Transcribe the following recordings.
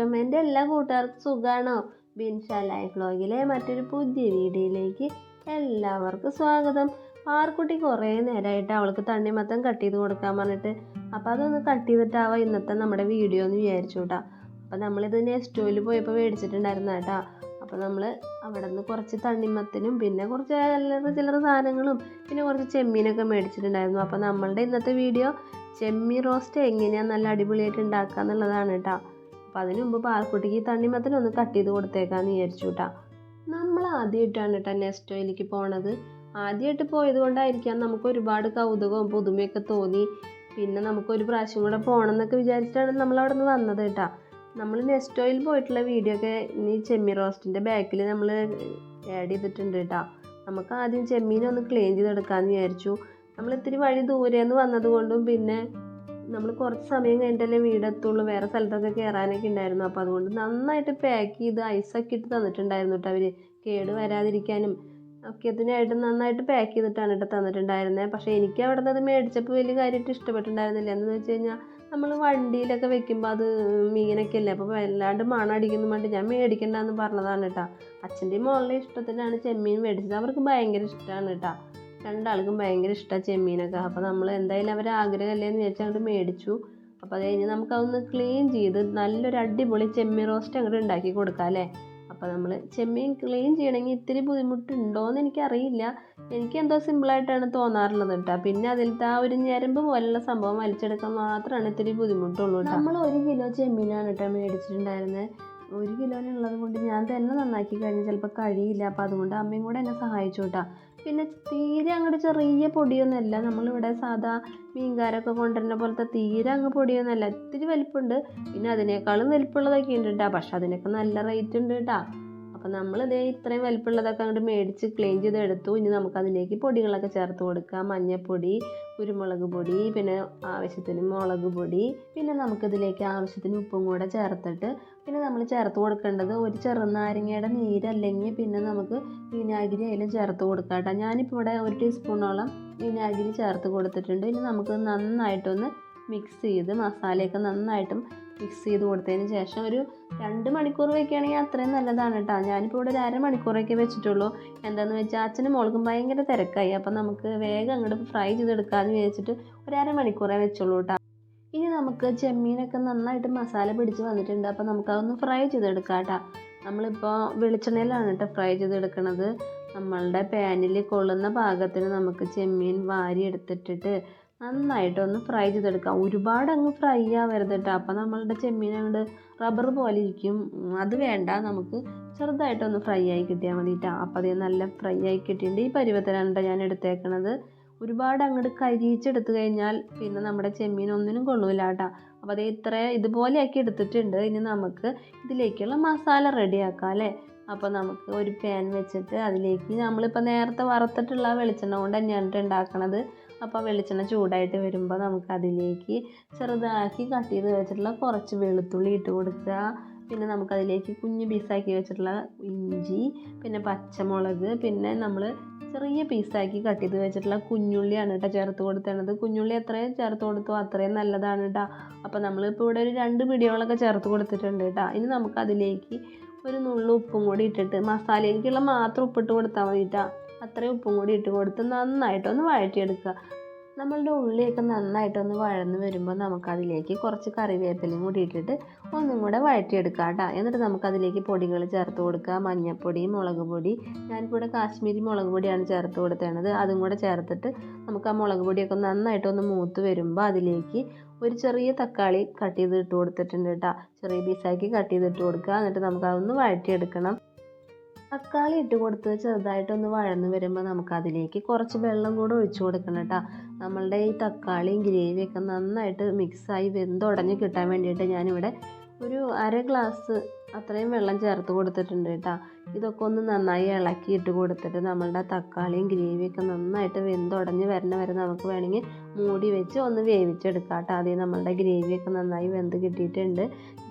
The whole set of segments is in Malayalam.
വിശേഷം എന്റെ എല്ലാ കൂട്ടുകാർക്കും സുഖമാണോ ബിൻഷ ലൈഫ് വ്ളോഗിലെ മറ്റൊരു പുതിയ വീഡിയോയിലേക്ക് എല്ലാവർക്കും സ്വാഗതം. പാർക്കുട്ടി കുറേ നേരമായിട്ട് അവൾക്ക് തണ്ണിമത്തം കട്ട് ചെയ്ത് കൊടുക്കാൻ പറഞ്ഞിട്ട് അപ്പോൾ അതൊന്ന് കട്ട് ചെയ്തിട്ടാവാം ഇന്നത്തെ നമ്മുടെ വീഡിയോ എന്ന് വിചാരിച്ചു കേട്ടോ അപ്പോൾ നമ്മളിത് നെസ്റ്റോയിൽ പോയപ്പോൾ മേടിച്ചിട്ടുണ്ടായിരുന്ന കേട്ടോ. അപ്പോൾ നമ്മൾ അവിടെ നിന്ന് കുറച്ച് തണ്ണിമത്തനും പിന്നെ കുറച്ച് ചില്ലറ ചില്ലറ സാധനങ്ങളും പിന്നെ കുറച്ച് ചെമ്മീനൊക്കെ മേടിച്ചിട്ടുണ്ടായിരുന്നു. അപ്പോൾ നമ്മളുടെ ഇന്നത്തെ വീഡിയോ ചെമ്മീൻ റോസ്റ്റ് എങ്ങനെയാണ് നല്ല അടിപൊളിയായിട്ട് ഉണ്ടാക്കുക എന്നുള്ളതാണ് കേട്ടോ. അപ്പോൾ അതിന് മുമ്പ് പാൽക്കുട്ടിക്ക് തണ്ണിമത്തൻ ഒന്ന് കട്ട് ചെയ്ത് കൊടുത്തേക്കാന്ന് വിചാരിച്ചു കേട്ടാ നമ്മൾ ആദ്യമായിട്ടാണ് കേട്ടോ നെസ്റ്റോയിലേക്ക് പോണത്. ആദ്യമായിട്ട് പോയത് കൊണ്ടായിരിക്കാം നമുക്ക് ഒരുപാട് കൗതുകവും പുതുമയൊക്കെ തോന്നി. പിന്നെ നമുക്ക് ഒരു പ്രാവശ്യം കൂടെ പോകണം എന്നൊക്കെ വിചാരിച്ചിട്ടാണ് നമ്മൾ അവിടെ നിന്ന് വന്നത് കേട്ടോ നമ്മൾ നെസ്റ്റോയിൽ പോയിട്ടുള്ള വീഡിയോ ഒക്കെ ഈ ചെമ്മീൻ റോസ്റ്റിന്റെ ബാക്കിൽ നമ്മൾ ആഡ് ചെയ്തിട്ടുണ്ട് കേട്ടോ നമുക്ക് ആദ്യം ചെമ്മീനൊന്ന് ക്ലീൻ ചെയ്തെടുക്കാമെന്ന് വിചാരിച്ചു. നമ്മൾ ഇത്തിരി വഴി ദൂരെ വന്നത് കൊണ്ടും പിന്നെ നമ്മൾ കുറച്ച് സമയം കഴിഞ്ഞിട്ടല്ലേ വീടെത്തുള്ളൂ. വേറെ സ്ഥലത്തൊക്കെ കയറാനൊക്കെ ഉണ്ടായിരുന്നു. അപ്പോൾ അതുകൊണ്ട് നന്നായിട്ട് പാക്ക് ചെയ്ത് ഐസൊക്കെ ഇട്ട് തന്നിട്ടുണ്ടായിരുന്നു കേട്ടോ അവർ കേട് വരാതിരിക്കാനും ഒക്കെ ഇതിനായിട്ട് നന്നായിട്ട് പാക്ക് ചെയ്തിട്ടാണ് കേട്ടോ തന്നിട്ടുണ്ടായിരുന്നത് പക്ഷേ എനിക്ക് അവിടെ നിന്ന് അത് മേടിച്ചപ്പോൾ വലിയ കാര്യമായിട്ട് ഇഷ്ടപ്പെട്ടിട്ടുണ്ടായിരുന്നില്ല. എന്ന് വെച്ച് കഴിഞ്ഞാൽ നമ്മൾ വണ്ടിയിലൊക്കെ വെക്കുമ്പോൾ അത് മീനൊക്കെ അല്ലേ? അപ്പോൾ വല്ലാണ്ട് മണം അടിക്കുന്ന വേണ്ടി ഞാൻ മേടിക്കണ്ടെന്ന് പറഞ്ഞതാണ് കേട്ടോ അച്ഛന്റെയും മോളുടെ ഇഷ്ടത്തിനാണ് ചെമ്മീൻ മേടിച്ചത്. അവർക്ക് ഭയങ്കര ഇഷ്ടമാണ് കേട്ടോ രണ്ടാൾക്കും ഭയങ്കര ഇഷ്ടമാണ് ചെമ്മീനൊക്കെ. അപ്പോൾ നമ്മൾ എന്തായാലും അവരെ ആഗ്രഹമല്ലേ എന്ന് വിചാരിച്ച് അങ്ങോട്ട് മേടിച്ചു. അപ്പോൾ അത് കഴിഞ്ഞ് നമുക്ക് അതൊന്ന് ക്ലീൻ ചെയ്ത് നല്ലൊരു അടിപൊളി ചെമ്മീൻ റോസ്റ്റ് അങ്ങോട്ട് ഉണ്ടാക്കി കൊടുക്കാം അല്ലേ? അപ്പോൾ നമ്മൾ ചെമ്മീൻ ക്ലീൻ ചെയ്യണമെങ്കിൽ ഇത്തിരി ബുദ്ധിമുട്ടുണ്ടോയെന്ന് എനിക്കറിയില്ല. എനിക്കെന്തോ സിമ്പിളായിട്ടാണ് തോന്നാറുള്ളത് കേട്ടോ. പിന്നെ അതിലത്തെ ആ ഒരു ഞരമ്പ് പോലുള്ള സംഭവം വലിച്ചെടുക്കാൻ മാത്രമാണ് ഇത്തിരി ബുദ്ധിമുട്ടുള്ളൂ നമ്മൾ ഒരു കിലോ ചെമ്മീനാണ് കേട്ടോ മേടിച്ചിട്ടുണ്ടായിരുന്നത് ഒരു കിലോനുള്ളത് കൊണ്ട് ഞാൻ തന്നെ നന്നാക്കി കഴിഞ്ഞാൽ ചിലപ്പോൾ കഴിയില്ല. അപ്പോൾ അതുകൊണ്ട് അമ്മയും കൂടെ എന്നെ സഹായിച്ചു കേട്ടോ. പിന്നെ തീരെ അങ്ങോട്ട് ചെറിയ പൊടിയൊന്നുമല്ല. നമ്മളിവിടെ സാധാ മീൻകാരൊക്കെ കൊണ്ടുവരുന്ന പോലത്തെ തീരെ അങ്ങ് പൊടിയൊന്നുമല്ല. ഇത്തിരി വലിപ്പമുണ്ട് പിന്നെ അതിനേക്കാളും വലിപ്പമുള്ളതൊക്കെ ഉണ്ട് കേട്ടോ പക്ഷെ അതിനൊക്കെ നല്ല റേറ്റ് ഉണ്ട് കേട്ടോ അപ്പോൾ ദേ ഇത്രയും വലിപ്പമുള്ളതൊക്കെ അങ്ങോട്ട് മേടിച്ച് ക്ലീൻ ചെയ്ത് എടുത്തു ഇനി നമുക്കതിലേക്ക് പൊടികളൊക്കെ ചേർത്ത് കൊടുക്കാം. മഞ്ഞൾപ്പൊടി കുരുമുളക് പൊടി പിന്നെ ആവശ്യത്തിന് മുളക് പൊടി പിന്നെ നമുക്കിതിലേക്ക് ആവശ്യത്തിന് ഉപ്പും കൂടെ ചേർത്തിട്ട് പിന്നെ നമ്മൾ ചേർത്ത് കൊടുക്കേണ്ടത് ഒരു ചെറുനാരങ്ങയുടെ നീരല്ലെങ്കിൽ പിന്നെ നമുക്ക് വിനാഗിരി അതിലും ചേർത്ത് കൊടുക്കാം കേട്ടോ. ഞാനിപ്പോൾ ഇവിടെ ഒരു ടീസ്പൂണോളം വിനാഗിരി ചേർത്ത് കൊടുത്തിട്ടുണ്ട്. ഇനി നമുക്ക് നന്നായിട്ടൊന്ന് മിക്സ് ചെയ്ത് മസാലയൊക്കെ നന്നായിട്ടും മിക്സ് ചെയ്ത് കൊടുത്തതിന് ശേഷം ഒരു രണ്ട് മണിക്കൂർ വെക്കുകയാണെങ്കിൽ അത്രയും നല്ലതാണ് കേട്ടോ. ഞാനിപ്പോൾ ഇവിടെ ഒരു അരമണിക്കൂറൊക്കെ വെച്ചിട്ടുള്ളൂ. എന്താണെന്ന് വെച്ചാൽ അച്ഛനും മോൾക്കും ഭയങ്കര തിരക്കായി. അപ്പം നമുക്ക് വേഗം അങ്ങോട്ട് ഫ്രൈ ചെയ്തെടുക്കാമെന്ന് വിചാരിച്ചിട്ട് ഒരു അരമണിക്കൂറേ വെച്ചുള്ളൂ കേട്ടോ. ഇനി നമുക്ക് ചെമ്മീനൊക്കെ നന്നായിട്ട് മസാല പിടിച്ച് വന്നിട്ടുണ്ട്. അപ്പോൾ നമുക്കതൊന്ന് ഫ്രൈ ചെയ്തെടുക്കാം കേട്ടോ. നമ്മളിപ്പോൾ വെളിച്ചെണ്ണയിലാണ് കേട്ടോ ഫ്രൈ ചെയ്തെടുക്കണത്. നമ്മളുടെ പാനിൽ കൊള്ളുന്ന പാകത്തിന് നമുക്ക് ചെമ്മീൻ വാരി എടുത്തിട്ടിട്ട് നന്നായിട്ടൊന്ന് ഫ്രൈ ചെയ്തെടുക്കാം. ഒരുപാട് അങ്ങ് ഫ്രൈ ആവരുത് കേട്ടോ അപ്പോൾ നമ്മളുടെ ചെമ്മീൻ അങ്ങോട്ട് റബ്ബർ പോലെ ഇരിക്കും. അത് വേണ്ട. നമുക്ക് ചെറുതായിട്ടൊന്ന് ഫ്രൈ ആയി കിട്ടിയാൽ മതി അപ്പം അതേ നല്ല ഫ്രൈ ആയി കിട്ടിയിട്ടുണ്ട് ഈ പരുവത്തിലാണ് ഞാൻ എടുത്തേക്കണത്. ഒരുപാട് അങ്ങോട്ട് കരിയിച്ചെടുത്ത് കഴിഞ്ഞാൽ പിന്നെ നമ്മുടെ ചെമ്മീൻ ഒന്നിനും കൊള്ളൂല കേട്ടോ. അപ്പോൾ അതേ ഇത്ര ഇതുപോലെയാക്കി എടുത്തിട്ടുണ്ട്. ഇനി നമുക്ക് ഇതിലേക്കുള്ള മസാല റെഡിയാക്കാം അല്ലേ? അപ്പോൾ നമുക്ക് ഒരു പാൻ വെച്ചിട്ട് അതിലേക്ക് നമ്മളിപ്പോൾ നേരത്തെ വറുത്തിട്ടുള്ള വെളിച്ചെണ്ണ കൊണ്ട് തന്നെയാണ് ഉണ്ടാക്കണത്. അപ്പോൾ വെളിച്ചെണ്ണ ചൂടായിട്ട് വരുമ്പോൾ നമുക്ക് അതിലേക്ക് ചെറുതാക്കി കട്ട് ചെയ്ത് വെച്ചിട്ടുള്ള കുറച്ച് വെളുത്തുള്ളി ഇട്ട് കൊടുക്കുക. പിന്നെ നമുക്കതിലേക്ക് കുഞ്ഞു പീസാക്കി വെച്ചിട്ടുള്ള ഇഞ്ചി പിന്നെ പച്ചമുളക് പിന്നെ നമ്മൾ ചെറിയ പീസാക്കി കട്ട് ചെയ്ത് വെച്ചിട്ടുള്ള കുഞ്ഞുള്ളിയാണ് കേട്ടോ ചേർത്ത് കൊടുത്തേണ്ടത് കുഞ്ഞുള്ളി എത്രയും ചേർത്ത് കൊടുത്തോ അത്രയും നല്ലതാണ് കേട്ടോ അപ്പോൾ നമ്മളിപ്പോൾ ഇവിടെ ഒരു രണ്ട് പിടിയോളൊക്കെ ചേർത്ത് കൊടുത്തിട്ടുണ്ട് കേട്ടോ ഇനി നമുക്കതിലേക്ക് ഒരു നുള്ളു ഉപ്പും കൂടി ഇട്ടിട്ട് മസാലയിലേക്കുള്ള മാത്രം ഉപ്പിട്ട് കൊടുത്താൽ മതി കേട്ടോ അത്രയും ഉപ്പും കൂടി ഇട്ട് കൊടുത്ത് നന്നായിട്ടൊന്ന് വഴറ്റിയെടുക്കുക. നമ്മളുടെ ഉള്ളിയൊക്കെ നന്നായിട്ടൊന്ന് വഴന്ന് വരുമ്പോൾ നമുക്കതിലേക്ക് കുറച്ച് കറിവേപ്പിലയും കൂടി ഇട്ടിട്ട് ഒന്നും കൂടെ വഴറ്റിയെടുക്കുക കേട്ടോ. എന്നിട്ട് നമുക്കതിലേക്ക് പൊടികൾ ചേർത്ത് കൊടുക്കുക. മഞ്ഞൾപ്പൊടി മുളക് പൊടി ഞാനിപ്പോൾ ഇവിടെ കാശ്മീരി മുളക് പൊടിയാണ് ചേർത്ത് കൊടുത്തേണത്. അതും കൂടെ ചേർത്തിട്ട് നമുക്ക് ആ മുളക് പൊടിയൊക്കെ നന്നായിട്ടൊന്ന് മൂത്ത് വരുമ്പോൾ അതിലേക്ക് ഒരു ചെറിയ തക്കാളി കട്ട് ചെയ്ത് ഇട്ട് കൊടുത്തിട്ടുണ്ട് കേട്ടോ. ചെറിയ പീസാക്കി കട്ട് ചെയ്ത് ഇട്ട് കൊടുക്കുക. എന്നിട്ട് നമുക്ക് അതൊന്ന് വഴറ്റിയെടുക്കണം. തക്കാളി ഇട്ട് കൊടുത്ത് ചെറുതായിട്ടൊന്ന് വഴന്ന് വരുമ്പോൾ നമുക്ക് അതിലേക്ക് കുറച്ച് വെള്ളം കൂടെ ഒഴിച്ചു കൊടുക്കണം കേട്ടോ. നമ്മളുടെ ഈ തക്കാളിയും ഗ്രേവിയൊക്കെ നന്നായിട്ട് മിക്സായി വെന്തുടഞ്ഞ് കിട്ടാൻ വേണ്ടിയിട്ട് ഞാനിവിടെ ഒരു അര ഗ്ലാസ് അത്രയും വെള്ളം ചേർത്ത് കൊടുത്തിട്ടുണ്ട് കേട്ടോ. ഇതൊക്കെ ഒന്ന് നന്നായി ഇളക്കി ഇട്ട് കൊടുത്തിട്ട് നമ്മളുടെ തക്കാളിയും ഗ്രേവിയൊക്കെ നന്നായിട്ട് വെന്തുടഞ്ഞ് വരണ വരെ നമുക്ക് വേണമെങ്കിൽ മൂടി വെച്ച് ഒന്ന് വേവിച്ചെടുക്കാം കേട്ടോ. ആദ്യം നമ്മളുടെ ഗ്രേവിയൊക്കെ നന്നായി വെന്ത് കിട്ടിയിട്ടുണ്ട്.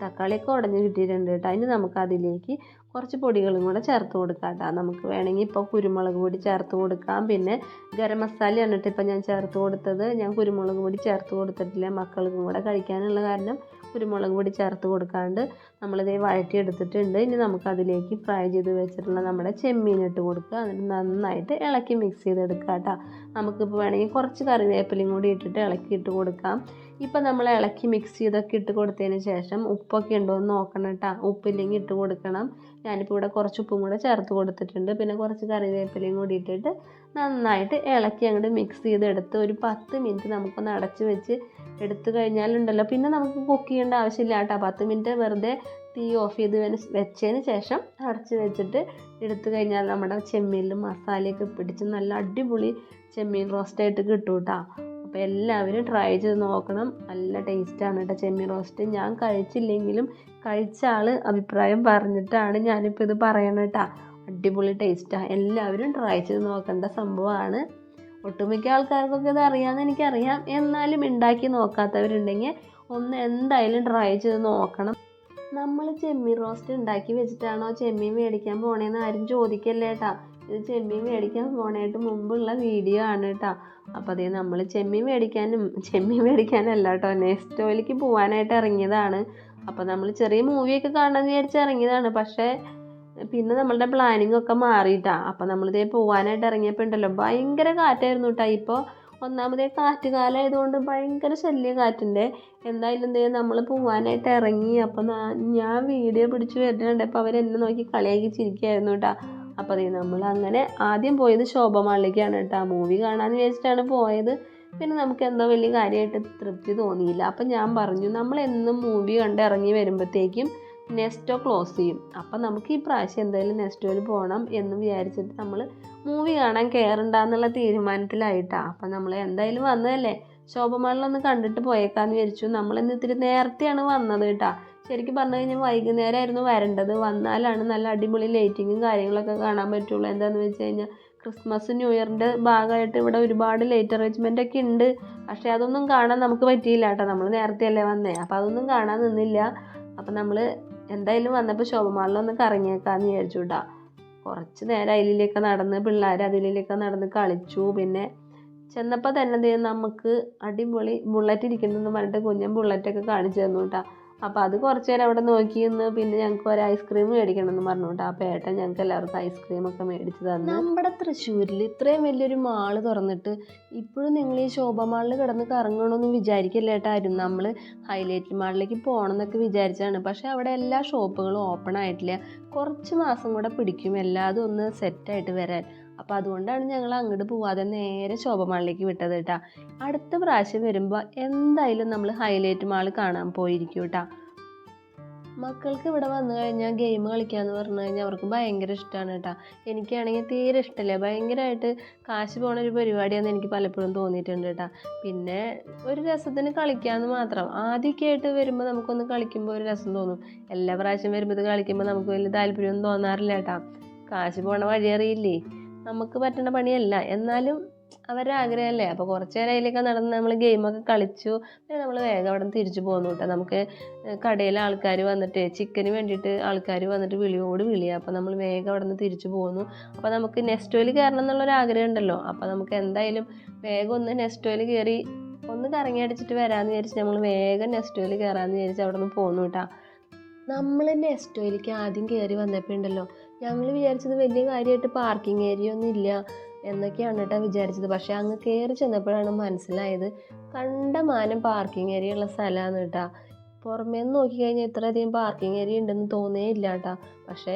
തക്കാളിയൊക്കെ ഉടഞ്ഞ് കിട്ടിയിട്ടുണ്ട് കേട്ടോ. അതിന് നമുക്ക് അതിലേക്ക് കുറച്ച് പൊടികളും കൂടെ ചേർത്ത് കൊടുക്കാം കേട്ടോ. നമുക്ക് വേണമെങ്കിൽ ഇപ്പോൾ കുരുമുളക് പൊടി ചേർത്ത് കൊടുക്കാം. പിന്നെ ഗരം മസാലയാണ് കേട്ടോ ഇപ്പോൾ ഞാൻ ചേർത്ത് കൊടുത്തത് ഞാൻ കുരുമുളക് പൊടി ചേർത്ത് കൊടുത്തിട്ടില്ല. മക്കൾക്കും കൂടെ കഴിക്കാനുള്ള കാരണം കുരുമുളക് പൊടി ചേർത്ത് കൊടുക്കാണ്ട് നമ്മളിതേ വഴറ്റിയെടുത്തിട്ടുണ്ട്. ഇനി നമുക്കതിലേക്ക് ഫ്രൈ ചെയ്ത് വെച്ചിട്ടുള്ള നമ്മുടെ ചെമ്മീൻ ഇട്ട് കൊടുക്കുക. എന്നിട്ട് നന്നായിട്ട് ഇളക്കി മിക്സ് ചെയ്തെടുക്കുക കേട്ടോ. നമുക്കിപ്പോൾ വേണമെങ്കിൽ കുറച്ച് കറിവേപ്പിലയും കൂടി ഇട്ടിട്ട് ഇളക്കി ഇട്ട് കൊടുക്കാം. ഇപ്പം നമ്മൾ ഇളക്കി മിക്സ് ചെയ്തൊക്കെ ഇട്ട് കൊടുത്തതിന് ശേഷം ഉപ്പൊക്കെ ഉണ്ടോ എന്ന് നോക്കണം കേട്ടോ. ഉപ്പില്ലെങ്കിൽ ഇട്ട് കൊടുക്കണം. ഞാനിപ്പോൾ ഇവിടെ കുറച്ച് ഉപ്പും കൂടെ ചേർത്ത് കൊടുത്തിട്ടുണ്ട്. പിന്നെ കുറച്ച് കറിവേപ്പിലയും കൂടി ഇട്ടിട്ട് നന്നായിട്ട് ഇളക്കി അങ്ങോട്ട് മിക്സ് ചെയ്തെടുത്ത് ഒരു പത്ത് മിനിറ്റ് നമുക്കൊന്ന് അടച്ച് വെച്ച് എടുത്തു കഴിഞ്ഞാലുണ്ടല്ലോ. പിന്നെ നമുക്ക് കുക്ക് ചെയ്യേണ്ട ആവശ്യമില്ല കേട്ടോ. പത്ത് മിനിറ്റ് വെറുതെ തീ ഓഫ് ചെയ്ത് വെച്ചതിന് ശേഷം അടച്ച് വെച്ചിട്ട് എടുത്തു കഴിഞ്ഞാൽ നമ്മുടെ ചെമ്മീനിൽ മസാലയൊക്കെ പിടിച്ച് നല്ല അടിപൊളി ചെമ്മീൻ റോസ്റ്റായിട്ട് കിട്ടും കേട്ടോ അപ്പോൾ എല്ലാവരും ട്രൈ ചെയ്ത് നോക്കണം. നല്ല ടേസ്റ്റാണ് കേട്ടോ ചെമ്മീൻ റോസ്റ്റ് ഞാൻ കഴിച്ചില്ലെങ്കിലും കഴിച്ച ആൾ അഭിപ്രായം പറഞ്ഞിട്ടാണ് ഞാനിപ്പോൾ ഇത് പറയണത് കേട്ടോ അടിപൊളി ടേസ്റ്റാണ് എല്ലാവരും ട്രൈ ചെയ്ത് നോക്കേണ്ട സംഭവമാണ് ഒട്ടുമിക്ക ആൾക്കാർക്കൊക്കെ ഇത് അറിയാമെന്ന് എനിക്കറിയാം. എന്നാലും ഉണ്ടാക്കി നോക്കാത്തവരുണ്ടെങ്കിൽ ഒന്ന് എന്തായാലും ട്രൈ ചെയ്ത് നോക്കണം. നമ്മൾ ചെമ്മീൻ റോസ്റ്റ് ഉണ്ടാക്കി വെച്ചിട്ടാണോ ചെമ്മീൻ മേടിക്കാൻ പോണേന്ന് ആരും ചോദിക്കല്ലേ കേട്ടാ ഇത് ചെമ്മീൻ മേടിക്കാൻ പോണേട്ട് മുമ്പുള്ള വീഡിയോ ആണ് കേട്ടോ അപ്പോൾ അതേ നമ്മൾ ചെമ്മീൻ മേടിക്കാനും ചെമ്മീൻ മേടിക്കാനല്ല കേട്ടോ നെക്സ്റ്റോയിലേക്ക് പോകാനായിട്ട് ഇറങ്ങിയതാണ്. അപ്പോൾ നമ്മൾ ചെറിയ മൂവിയൊക്കെ കാണാൻ വിചാരിച്ച് ഇറങ്ങിയതാണ്. പക്ഷേ പിന്നെ നമ്മളുടെ പ്ലാനിങ് ഒക്കെ മാറിയിട്ടാ. അപ്പോൾ നമ്മളിതേ പോകാനായിട്ട് ഇറങ്ങിയപ്പോൾ ഉണ്ടല്ലോ ഭയങ്കര കാറ്റായിരുന്നു കേട്ടോ ഇപ്പോൾ ഒന്നാമതേ കാറ്റ് കാലമായതുകൊണ്ട് ഭയങ്കര ശല്യ കാറ്റിന്റെ എന്തായാലും എന്തേ നമ്മൾ പോകാനായിട്ട് ഇറങ്ങി. അപ്പോൾ ഞാൻ വീഡിയോ പിടിച്ച് വരുന്നുണ്ട്. അപ്പോൾ അവരെന്നെ നോക്കി കളിയാക്കി ചിരിക്കായിരുന്നു കേട്ടോ അപ്പോൾ അതെ നമ്മൾ അങ്ങനെ ആദ്യം പോയത് ശോഭമാളിലേക്കാണ് കേട്ടോ. ആ മൂവി കാണാൻ വിചാരിച്ചിട്ടാണ് പോയത്. പിന്നെ നമുക്ക് എന്തോ വലിയ കാര്യമായിട്ട് തൃപ്തി തോന്നിയില്ല. അപ്പം ഞാൻ പറഞ്ഞു നമ്മൾ എന്നും മൂവി കണ്ട് ഇറങ്ങി വരുമ്പോഴത്തേക്കും നെസ്റ്റോ ക്ലോസ് ചെയ്യും. അപ്പം നമുക്ക് ഈ പ്രാവശ്യം എന്തായാലും നെസ്റ്റോയിൽ പോകണം എന്ന് വിചാരിച്ചിട്ട് നമ്മൾ മൂവി കാണാൻ കയറണ്ടെന്നുള്ള തീരുമാനത്തിലായിട്ടാണ് അപ്പം നമ്മൾ എന്തായാലും വന്നതല്ലേ? ശോഭമാളിലൊന്ന് കണ്ടിട്ട് പോയേക്കാന്ന് വിചാരിച്ചു. നമ്മളിന്ന് ഇത്തിരി നേരത്തെയാണ് വന്നത് കേട്ടാ. ശരിക്കും പറഞ്ഞു കഴിഞ്ഞാൽ വൈകുന്നേരമായിരുന്നു വരേണ്ടത്. വന്നാലാണ് നല്ല അടിപൊളി ലൈറ്റിങ്ങും കാര്യങ്ങളൊക്കെ കാണാൻ പറ്റുള്ളൂ. എന്താണെന്ന് വെച്ച് കഴിഞ്ഞാൽ ക്രിസ്മസ് ന്യൂ ഇയറിന്റെ ഭാഗമായിട്ട് ഇവിടെ ഒരുപാട് ലൈറ്റ് അറേഞ്ച്മെന്റ് ഒക്കെ ഉണ്ട്. പക്ഷേ അതൊന്നും കാണാൻ നമുക്ക് പറ്റിയില്ല കേട്ടോ. നമ്മൾ നേരത്തെ അല്ലേ വന്നേ? അപ്പോൾ അതൊന്നും കാണാൻ നിന്നില്ല. അപ്പം നമ്മൾ എന്തായാലും വന്നപ്പോൾ ശോഭമാളിലൊന്ന് കറങ്ങിയേക്കാന്ന് വിചാരിച്ചു കേട്ടോ കുറച്ച് നേരം അതിലേക്ക് നടന്ന് പിള്ളേർ അതിലേക്ക് നടന്ന് കളിച്ചു. പിന്നെ ചെന്നപ്പോൾ തന്നെ നമുക്ക് അടിപൊളി ബുള്ളറ്റ് ഇരിക്കുന്നതെന്ന് പറഞ്ഞിട്ട് കുഞ്ഞൻ ബുള്ളറ്റൊക്കെ കാണിച്ചു തന്നു കേട്ടോ അപ്പോൾ അത് കുറച്ച് നേരം അവിടെ നോക്കി നിന്ന് പിന്നെ ഞങ്ങൾക്ക് ഒരു ഐസ്ക്രീം മേടിക്കണം എന്ന് പറഞ്ഞു കേട്ടോ പേട്ടൻ ഞങ്ങൾക്ക് എല്ലാവർക്കും ഐസ്ക്രീം ഒക്കെ മേടിച്ച് തന്നു. നമ്മുടെ തൃശ്ശൂരിൽ ഇത്രയും വലിയൊരു മാൾ തുറന്നിട്ട് ഇപ്പോഴും നിങ്ങൾ ഈ ശോഭ മാളിൽ കിടന്ന് കറങ്ങണമെന്ന് വിചാരിക്കില്ല നമ്മൾ ഹൈലൈറ്റ് മാളിലേക്ക് പോകണം എന്നൊക്കെ വിചാരിച്ചാണ് പക്ഷേ അവിടെ എല്ലാ ഷോപ്പുകളും ഓപ്പൺ ആയിട്ടില്ല. കുറച്ച് മാസം കൂടെ പിടിക്കും. എല്ലാതും ഒന്ന് സെറ്റായിട്ട് വരാൻ. അപ്പോൾ അതുകൊണ്ടാണ് ഞങ്ങൾ അങ്ങോട്ട് പോവാതെ നേരെ ശോഭമാളിലേക്ക് വിട്ടത് കേട്ടാ. അടുത്ത പ്രാവശ്യം വരുമ്പോൾ എന്തായാലും നമ്മൾ ഹൈലൈറ്റ് മാൾ കാണാൻ പോയിരിക്കും കേട്ടാ. മക്കൾക്ക് ഇവിടെ വന്നു കഴിഞ്ഞാൽ ഗെയിം കളിക്കാന്ന് പറഞ്ഞു കഴിഞ്ഞാൽ അവർക്ക് ഭയങ്കര ഇഷ്ടമാണ് കേട്ടോ. എനിക്കാണെങ്കിൽ തീരെ ഇഷ്ടമല്ല ഭയങ്കരമായിട്ട് കാശ് പോണ ഒരു പരിപാടിയാണെന്ന് എനിക്ക് പലപ്പോഴും തോന്നിയിട്ടുണ്ട് കേട്ടോ. പിന്നെ ഒരു രസത്തിന് കളിക്കാമെന്ന് മാത്രം. ആദ്യമൊക്കെ ആയിട്ട് വരുമ്പോൾ നമുക്കൊന്ന് കളിക്കുമ്പോൾ ഒരു രസം തോന്നും. എല്ലാ പ്രാവശ്യം വരുമ്പോൾ ഇത് കളിക്കുമ്പോൾ നമുക്ക് വലിയ താല്പര്യമൊന്നും തോന്നാറില്ല കേട്ടോ. കാശ് പോണ വഴി അറിയില്ലേ നമുക്ക് പറ്റുന്ന പണിയല്ല. എന്നാലും അവരുടെ ആഗ്രഹമല്ലേ? അപ്പോൾ കുറച്ച് നേരം അതിലൊക്കെ നടന്ന് നമ്മൾ ഗെയിമൊക്കെ കളിച്ചു. പിന്നെ നമ്മൾ വേഗം അവിടെ നിന്ന് തിരിച്ചു പോന്നു കേട്ടോ നമുക്ക് കടയിലെ ആൾക്കാർ വന്നിട്ട് ചിക്കന് വേണ്ടിയിട്ട് ആൾക്കാർ വന്നിട്ട് വിളിയോട് വിളിയാ. അപ്പോൾ നമ്മൾ വേഗം അവിടെ നിന്ന് തിരിച്ചു പോന്നു. അപ്പോൾ നമുക്ക് നെസ്റ്റോയിൽ കയറണം എന്നുള്ളൊരു ആഗ്രഹം ഉണ്ടല്ലോ. അപ്പോൾ നമുക്ക് എന്തായാലും വേഗം ഒന്ന് നെസ്റ്റോയിൽ കയറി ഒന്ന് കറങ്ങി അടിച്ചിട്ട് വരാമെന്ന് വിചാരിച്ച് നമ്മൾ വേഗം നെസ്റ്റോയിൽ കയറാമെന്ന് വിചാരിച്ച് അവിടെ നിന്ന് പോന്നു കേട്ടോ നമ്മൾ നെസ്റ്റോയിലേക്ക് ആദ്യം കയറി വന്നപ്പോൾ ഉണ്ടല്ലോ ഞങ്ങൾ വിചാരിച്ചത് വലിയ കാര്യമായിട്ട് പാർക്കിംഗ് ഏരിയ ഒന്നും ഇല്ല എന്നൊക്കെയാണ് കേട്ടോ വിചാരിച്ചത്. പക്ഷേ അങ്ങ് കയറി ചെന്നപ്പോഴാണ് മനസ്സിലായത് കണ്ടമാനം പാർക്കിംഗ് ഏരിയ ഉള്ള സ്ഥലമാണ് കേട്ടോ. പുറമേ നിന്ന് നോക്കിക്കഴിഞ്ഞാൽ ഇത്രയധികം പാർക്കിംഗ് ഏരിയ ഉണ്ടെന്ന് തോന്നേ ഇല്ല കേട്ടോ. പക്ഷേ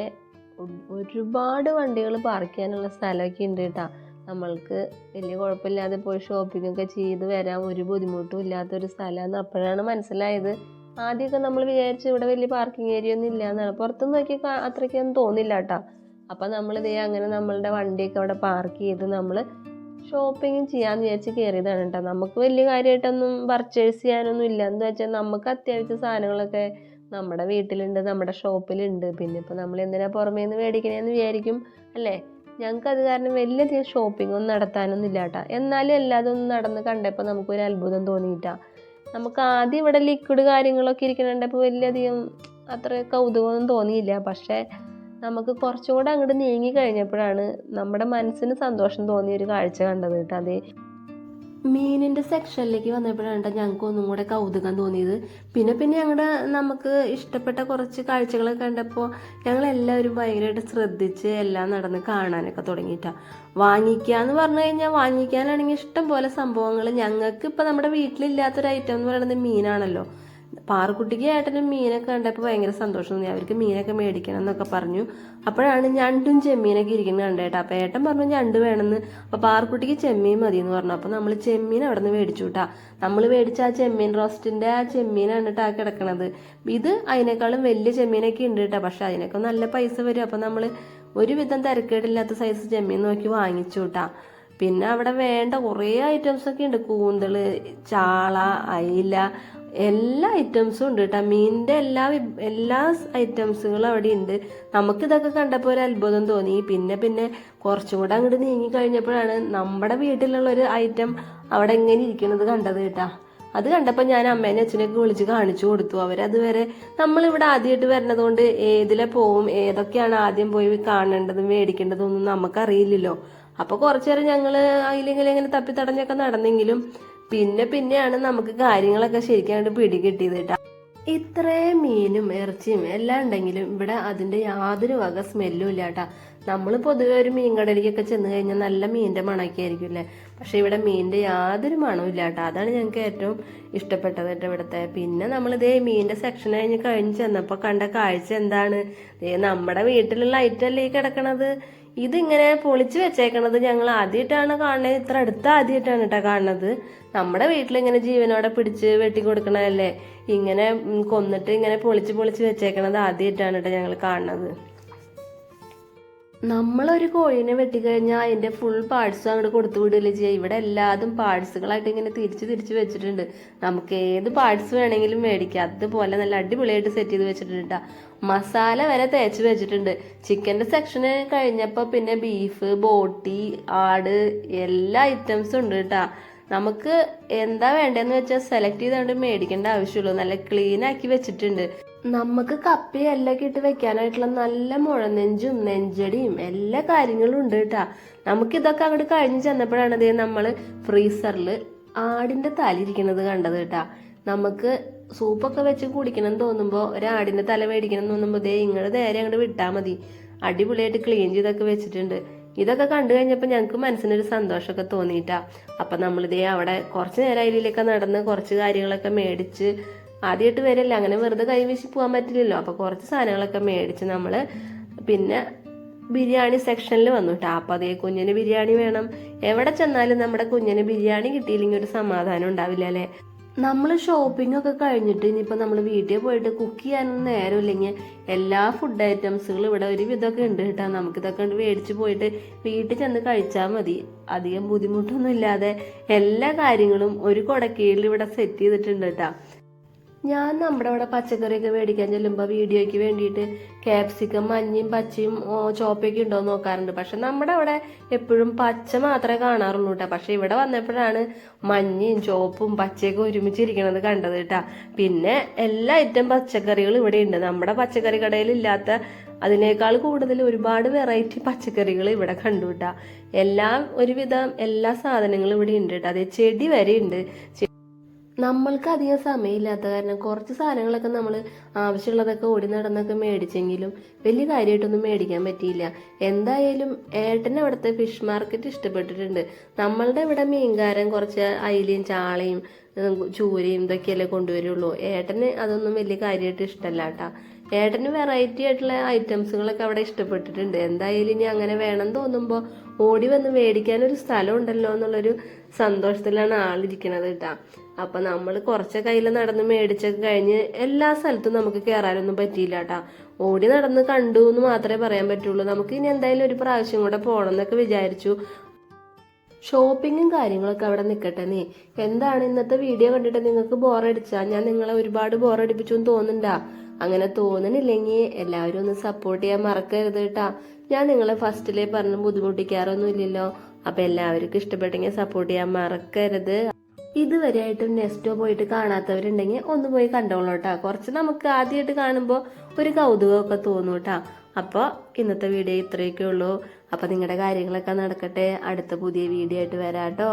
ഒരുപാട് വണ്ടികൾ പാർക്ക് ചെയ്യാനുള്ള സ്ഥലമൊക്കെ ഉണ്ട് കേട്ടോ. നമ്മൾക്ക് വലിയ കുഴപ്പമില്ലാതെ പോയി ഷോപ്പിംഗ് ഒക്കെ ചെയ്ത് വരാൻ ഒരു ബുദ്ധിമുട്ടും ഇല്ലാത്തൊരു സ്ഥലമാണ് അപ്പോഴാണ് മനസ്സിലായത്. ആദ്യമൊക്കെ നമ്മൾ വിചാരിച്ചു ഇവിടെ വലിയ പാർക്കിംഗ് ഏരിയ ഒന്നും ഇല്ല എന്നാണ് പുറത്തുനിന്ന് നോക്കി അത്രയ്ക്കൊന്നും തോന്നില്ല കേട്ടോ. അപ്പം ഇതേ അങ്ങനെ നമ്മളുടെ വണ്ടിയൊക്കെ അവിടെ പാർക്ക് ചെയ്ത് നമ്മൾ ഷോപ്പിംഗ് ചെയ്യാമെന്ന് വിചാരിച്ച് കയറിയതാണ് കേട്ടോ. നമുക്ക് വലിയ കാര്യമായിട്ടൊന്നും പർച്ചേസ് ചെയ്യാനൊന്നും ഇല്ല. എന്ന് വെച്ചാൽ നമുക്ക് അത്യാവശ്യ സാധനങ്ങളൊക്കെ നമ്മുടെ വീട്ടിലുണ്ട് നമ്മുടെ ഷോപ്പിലുണ്ട് പിന്നെ ഇപ്പോൾ നമ്മൾ എന്തിനാ പുറമേ നിന്ന് മേടിക്കണേന്ന് വിചാരിക്കും അല്ലേ? ഞങ്ങൾക്ക് അത് കാരണം വലിയധികം ഷോപ്പിംഗ് ഒന്നും നടത്താനൊന്നും ഇല്ല കേട്ടോ. എന്നാലും എല്ലാതും ഒന്ന് നടന്ന് കണ്ടപ്പോൾ നമുക്കൊരു അത്ഭുതം തോന്നിയിട്ടാ. നമുക്ക് ആദ്യം ഇവിടെ ലിക്വിഡ് കാര്യങ്ങളൊക്കെ ഇരിക്കണുണ്ടപ്പോൾ വലിയധികം അത്ര കൗതുകമൊന്നും തോന്നിയില്ല. പക്ഷേ നമുക്ക് കുറച്ചുകൂടെ അങ്ങോട്ട് നീങ്ങി കഴിഞ്ഞപ്പോഴാണ് നമ്മുടെ മനസ്സിന് സന്തോഷം തോന്നിയ ഒരു കാഴ്ച കണ്ടത് കേട്ടോ. അതേ മീനിന്റെ സെക്ഷനിലേക്ക് വന്നപ്പോഴാണ് ഞങ്ങൾക്ക് ഒന്നും കൂടെ കൗതുകം തോന്നിയത്. പിന്നെ പിന്നെ ഞങ്ങളുടെ നമുക്ക് ഇഷ്ടപ്പെട്ട കുറച്ച് കാഴ്ചകളൊക്കെ കണ്ടപ്പോൾ ഞങ്ങൾ എല്ലാവരും ഭയങ്കരമായിട്ട് ശ്രദ്ധിച്ച് എല്ലാം നടന്ന് കാണാനൊക്കെ തുടങ്ങിയിട്ടാ. വാങ്ങിക്കുക എന്ന് പറഞ്ഞു കഴിഞ്ഞാൽ വാങ്ങിക്കാനാണെങ്കിൽ ഇഷ്ടം പോലെ സംഭവങ്ങൾ ഞങ്ങൾക്ക് ഇപ്പം നമ്മുടെ വീട്ടിലില്ലാത്തൊരു ഐറ്റം എന്ന് പറയുന്നത് മീനാണല്ലോ. പാറക്കുട്ടിക്ക് ഏട്ടനും മീനൊക്കെ കണ്ടപ്പോൾ ഭയങ്കര സന്തോഷം തോന്നി. അവർക്ക് മീനൊക്കെ മേടിക്കണം എന്നൊക്കെ പറഞ്ഞു. അപ്പോഴാണ് ഞണ്ടും ചെമ്മീനൊക്കെ ഇരിക്കുന്നത് കണ്ടേട്ടാ. അപ്പോൾ ഏട്ടൻ പറഞ്ഞു ഞണ്ട് വേണമെന്ന്. അപ്പോൾ പാറക്കുട്ടിക്ക് ചെമ്മീൻ മതി എന്ന് പറഞ്ഞു. അപ്പോൾ നമ്മൾ ചെമ്മീൻ അവിടെ നിന്ന് മേടിച്ചു നമ്മൾ മേടിച്ച ആ ചെമ്മീൻ റോസ്റ്റിന്റെ ആ ചെമ്മീനാണ് കേട്ടോ കിടക്കണത്. ഇത് അതിനേക്കാളും വലിയ ചെമ്മീനൊക്കെ ഉണ്ട് കേട്ടോ. പക്ഷെ അതിനൊക്കെ നല്ല പൈസ വരും. അപ്പോൾ നമ്മൾ ഒരുവിധം തിരക്കേടില്ലാത്ത സൈസ് ചെമ്മീൻ നോക്കി വാങ്ങിച്ചു കേട്ടാ പിന്നെ അവിടെ വേണ്ട കുറേ ഐറ്റംസ് ഒക്കെ ഉണ്ട്. കൂന്തൾ ചാള അയില എല്ലാ ഐറ്റംസും ഉണ്ട് കേട്ടോ മീനിന്റെ എല്ലാ എല്ലാ ഐറ്റംസുകളും അവിടെ ഉണ്ട് നമുക്കിതൊക്കെ കണ്ടപ്പോൾ ഒരു അത്ഭുതം തോന്നി. പിന്നെ പിന്നെ കുറച്ചും കൂടെ അങ്ങോട്ട് നീങ്ങി കഴിഞ്ഞപ്പോഴാണ് നമ്മുടെ വീട്ടിലുള്ള ഒരു ഐറ്റം അവിടെ എങ്ങനെ ഇരിക്കുന്നത് കണ്ടത് കേട്ടാ അത് കണ്ടപ്പോൾ ഞാൻ അമ്മേനെ അച്ഛനെയൊക്കെ വിളിച്ച് കാണിച്ചു കൊടുത്തു. അവരതുവരെ നമ്മളിവിടെ ആദ്യമായിട്ട് വരുന്നത് കൊണ്ട് ഏതിലെ പോവും ഏതൊക്കെയാണ് ആദ്യം പോയി കാണേണ്ടതും മേടിക്കേണ്ടതും ഒന്നും നമുക്കറിയില്ലല്ലോ. അപ്പോൾ കുറച്ചു നേരം ഞങ്ങൾ അതിലിങ്ങനെ ഇങ്ങനെ തപ്പി തടഞ്ഞൊക്കെ നടന്നെങ്കിലും പിന്നെ പിന്നെയാണ് നമുക്ക് കാര്യങ്ങളൊക്കെ ശരിക്കായിട്ട് പിടികിട്ടിയത് കേട്ടോ. ഇത്രേ മീനും ഇറച്ചിയും എല്ലാം ഉണ്ടെങ്കിലും ഇവിടെ അതിന്റെ യാതൊരു വക സ്മെല്ലും ഇല്ല കേട്ടാ. നമ്മൾ പൊതുവെ ഒരു മീൻ കടലിലേക്കൊക്കെ ചെന്ന് കഴിഞ്ഞാൽ നല്ല മീനിന്റെ മണമൊക്കെ ആയിരിക്കും അല്ലേ? പക്ഷെ ഇവിടെ മീനിന്റെ യാതൊരു മണവും ഇല്ല കേട്ടോ. അതാണ് ഞങ്ങൾക്ക് ഏറ്റവും ഇഷ്ടപ്പെട്ടത് കേട്ടോ ഇവിടുത്തെ. പിന്നെ നമ്മൾ ഇതേ മീനിന്റെ സെക്ഷൻ കഴിഞ്ഞ് കഴിഞ്ഞ് ചെന്നപ്പോൾ കണ്ട കാഴ്ച എന്താണ്? നമ്മുടെ വീട്ടിലുള്ള ലൈറ്റ് അല്ലേ കിടക്കണത്? ഇതിങ്ങനെ പൊളിച്ചു വെച്ചേക്കണത് ഞങ്ങൾ ആദ്യമായിട്ടാണ് കാണുന്നത്. ഇത്ര അടുത്ത് ആദ്യമായിട്ടാണ് കേട്ടോ കാണുന്നത്. നമ്മുടെ വീട്ടിൽ ഇങ്ങനെ ജീവനോടെ പിടിച്ച് വെട്ടി കൊടുക്കണതല്ലേ? ഇങ്ങനെ കൊന്നിട്ട് ഇങ്ങനെ പൊളിച്ച് പൊളിച്ച് വെച്ചേക്കണത് ആദ്യമായിട്ടാണ് കേട്ടോ ഞങ്ങൾ കാണുന്നത്. നമ്മളൊരു കോഴീനെ വെട്ടിക്കഴിഞ്ഞാൽ അതിന്റെ ഫുൾ പാർട്സും അങ്ങോട്ട് കൊടുത്തു വിടുകയല്ലേ ചെയ്യുക ഇവിടെ എല്ലാതും പാർട്സുകളായിട്ട് ഇങ്ങനെ തിരിച്ച് തിരിച്ച് വെച്ചിട്ടുണ്ട്. നമുക്ക് ഏത് പാർട്സ് വേണമെങ്കിലും മേടിക്കാം. അതുപോലെ നല്ല അടിപൊളിയായിട്ട് സെറ്റ് ചെയ്ത് വെച്ചിട്ടുണ്ട് ട്ടാ. മസാല വരെ തേച്ച് വെച്ചിട്ടുണ്ട്. ചിക്കന്റെ സെക്ഷന് കഴിഞ്ഞപ്പോൾ പിന്നെ ബീഫ് ബോട്ടി ആട് എല്ലാ ഐറ്റംസും ഉണ്ട് കേട്ടാ നമുക്ക് എന്താ വേണ്ടതെന്ന് വെച്ചാൽ സെലക്ട് ചെയ്തുകൊണ്ട് മേടിക്കേണ്ട ആവശ്യമുള്ളൂ. നല്ല ക്ലീൻ ആക്കി വെച്ചിട്ടുണ്ട്. നമുക്ക് കപ്പയെല്ലാം ഇട്ട് വെക്കാനായിട്ടുള്ള നല്ല മുഴനെഞ്ചും നെഞ്ചടിയും എല്ലാ കാര്യങ്ങളും ഉണ്ട് കേട്ടാ. നമുക്ക് ഇതൊക്കെ അങ്ങോട്ട് കഴിഞ്ഞ് ചെന്നപ്പോഴാണ് ഇതേ നമ്മൾ ഫ്രീസറിൽ ആടിന്റെ തല ഇരിക്കുന്നത് കണ്ടത് കേട്ടാ. നമുക്ക് സൂപ്പൊക്കെ വെച്ച് കുടിക്കണം തോന്നുമ്പോൾ ഒരാടിന്റെ തല മേടിക്കണം തോന്നുമ്പോൾ ദേ ഇങ്ങോട്ട് നേരെ അങ്ങോട്ട് വിട്ടാൽ മതി. അടിപൊളിയായിട്ട് ക്ലീൻ ചെയ്തൊക്കെ വെച്ചിട്ടുണ്ട്. ഇതൊക്കെ കണ്ടു കഴിഞ്ഞപ്പോൾ ഞങ്ങൾക്ക് മനസ്സിനൊരു സന്തോഷമൊക്കെ തോന്നിയിട്ടാ. അപ്പം നമ്മളിതേ അവിടെ കുറച്ച് നേരം അതിലേക്ക് നടന്ന് കുറച്ച് കാര്യങ്ങളൊക്കെ മേടിച്ച് ആദ്യമായിട്ട് വരല്ല? അങ്ങനെ വെറുതെ കൈവീശി പോകാൻ പറ്റില്ലല്ലോ. അപ്പോൾ കുറച്ച് സാധനങ്ങളൊക്കെ മേടിച്ച് നമ്മൾ പിന്നെ ബിരിയാണി സെക്ഷനിൽ വന്നു. കേട്ടോ അപ്പം അതേ കുഞ്ഞിന് ബിരിയാണി വേണം. എവിടെ ചെന്നാലും നമ്മുടെ കുഞ്ഞിന് ബിരിയാണി കിട്ടിയില്ലെങ്കിൽ ഒരു സമാധാനം ഉണ്ടാവില്ല അല്ലേ? നമ്മൾ ഷോപ്പിംഗ് ഒക്കെ കഴിഞ്ഞിട്ട് ഇനിയിപ്പോൾ നമ്മൾ വീട്ടിൽ പോയിട്ട് കുക്ക് ചെയ്യാനൊന്നും നേരമില്ലെങ്കിൽ എല്ലാ ഫുഡ് ഐറ്റംസുകളും ഇവിടെ ഒരു വിധമൊക്കെ ഉണ്ട് കേട്ടോ. നമുക്കിതൊക്കെ മേടിച്ച് പോയിട്ട് വീട്ടിൽ ചെന്ന് കഴിച്ചാൽ മതി. അധികം ബുദ്ധിമുട്ടൊന്നും ഇല്ലാതെ എല്ലാ കാര്യങ്ങളും ഒരു കുടക്കീഴിൽ ഇവിടെ സെറ്റ് ചെയ്തിട്ടുണ്ട് കേട്ടോ. ഞാൻ നമ്മുടെ ഇവിടെ പച്ചക്കറിയൊക്കെ മേടിക്കാൻ ചെല്ലുമ്പോൾ വീഡിയോയ്ക്ക് വേണ്ടിയിട്ട് ക്യാപ്സിക്കം മഞ്ഞയും പച്ചയും ചോപ്പയൊക്കെ ഉണ്ടോ എന്ന് നോക്കാറുണ്ട്. പക്ഷെ നമ്മുടെ അവിടെ എപ്പോഴും പച്ച മാത്രമേ കാണാറുള്ളൂ കേട്ടോ. പക്ഷെ ഇവിടെ വന്നപ്പോഴാണ് മഞ്ഞയും ചോപ്പും പച്ചയൊക്കെ ഒരുമിച്ചിരിക്കണത് കണ്ടത് കേട്ടാ. പിന്നെ എല്ലാ ഐറ്റം പച്ചക്കറികളും ഇവിടെ ഉണ്ട്. നമ്മുടെ പച്ചക്കറി കടയിൽ ഇല്ലാത്ത അതിനേക്കാൾ കൂടുതൽ ഒരുപാട് വെറൈറ്റി പച്ചക്കറികൾ ഇവിടെ കണ്ടു കേട്ടാ. എല്ലാം ഒരുവിധം എല്ലാ സാധനങ്ങളും ഇവിടെ ഉണ്ട് കേട്ടോ. അതെ ചെടി വരെ ഉണ്ട്. നമ്മൾക്ക് അധികം സമയമില്ലാത്ത കാരണം കുറച്ച് സാധനങ്ങളൊക്കെ നമ്മൾ ആവശ്യമുള്ളതൊക്കെ ഓടി നടന്നൊക്കെ മേടിച്ചെങ്കിലും വലിയ കാര്യമായിട്ടൊന്നും മേടിക്കാൻ പറ്റിയില്ല. എന്തായാലും ഏട്ടൻ അവിടുത്തെ ഫിഷ് മാർക്കറ്റ് ഇഷ്ടപ്പെട്ടിട്ടുണ്ട്. നമ്മളുടെ ഇവിടെ മീൻകാരൻ കുറച്ച് അയിലയും ചാളയും ചൂരയും ഇതൊക്കെയല്ലേ കൊണ്ടുവരുള്ളൂ. ഏട്ടന് അതൊന്നും വലിയ കാര്യമായിട്ട് ഇഷ്ടമല്ല കേട്ടാ. ഏട്ടന് വെറൈറ്റി ആയിട്ടുള്ള ഐറ്റംസുകളൊക്കെ അവിടെ ഇഷ്ടപ്പെട്ടിട്ടുണ്ട്. എന്തായാലും ഇനി അങ്ങനെ വേണം തോന്നുമ്പോൾ ഓടി വന്ന് മേടിക്കാനൊരു സ്ഥലം ഉണ്ടല്ലോ എന്നുള്ളൊരു സന്തോഷത്തിലാണ് ആളിരിക്കണത് കേട്ടാ അപ്പൊ നമ്മൾ കുറച്ച് കയ്യിൽ നടന്ന് മേടിച്ചൊക്കെ കഴിഞ്ഞ് എല്ലാ സ്ഥലത്തും നമുക്ക് കയറാനൊന്നും പറ്റിയില്ല കേട്ടാ ഓടി നടന്ന് കണ്ടു എന്ന് മാത്രമേ പറയാൻ പറ്റുള്ളൂ. നമുക്ക് ഇനി എന്തായാലും ഒരു പ്രാവശ്യം കൂടെ പോകണം എന്നൊക്കെ വിചാരിച്ചു. ഷോപ്പിങ്ങും കാര്യങ്ങളൊക്കെ അവിടെ നിൽക്കട്ടെ നീ. എന്താണ് ഇന്നത്തെ വീഡിയോ കണ്ടിട്ട് നിങ്ങൾക്ക് ബോറടിച്ചാ ഞാൻ നിങ്ങളെ ഒരുപാട് ബോറടിപ്പിച്ചു എന്ന് തോന്നുന്നുണ്ടാ? അങ്ങനെ തോന്നണില്ലെങ്കിൽ എല്ലാവരും ഒന്ന് സപ്പോർട്ട് ചെയ്യാൻ മറക്കരുത് കേട്ടാ ഞാൻ നിങ്ങളെ ഫസ്റ്റിലേ പറഞ്ഞ് ബുദ്ധിമുട്ടിക്കാറൊന്നും ഇല്ലല്ലോ അപ്പൊ എല്ലാവർക്കും ഇഷ്ടപ്പെട്ടെങ്കിൽ സപ്പോർട്ട് ചെയ്യാൻ മറക്കരുത്. ഇതുവരെ ഇതുവരെയായിട്ടും നെസ്റ്റോ പോയിട്ട് കാണാത്തവരുണ്ടെങ്കിൽ ഒന്ന് പോയി കണ്ടോളൂട്ടാ കുറച്ച് നമുക്ക് ആദ്യമായിട്ട് കാണുമ്പോൾ ഒരു കൗതുകമൊക്കെ തോന്നും കേട്ടാ അപ്പോൾ ഇന്നത്തെ വീഡിയോ ഇത്രയൊക്കെ ഉള്ളൂ അപ്പോൾ നിങ്ങളുടെ കാര്യങ്ങളൊക്കെ നടക്കട്ടെ. അടുത്ത പുതിയ വീഡിയോ ആയിട്ട് വരാം കേട്ടോ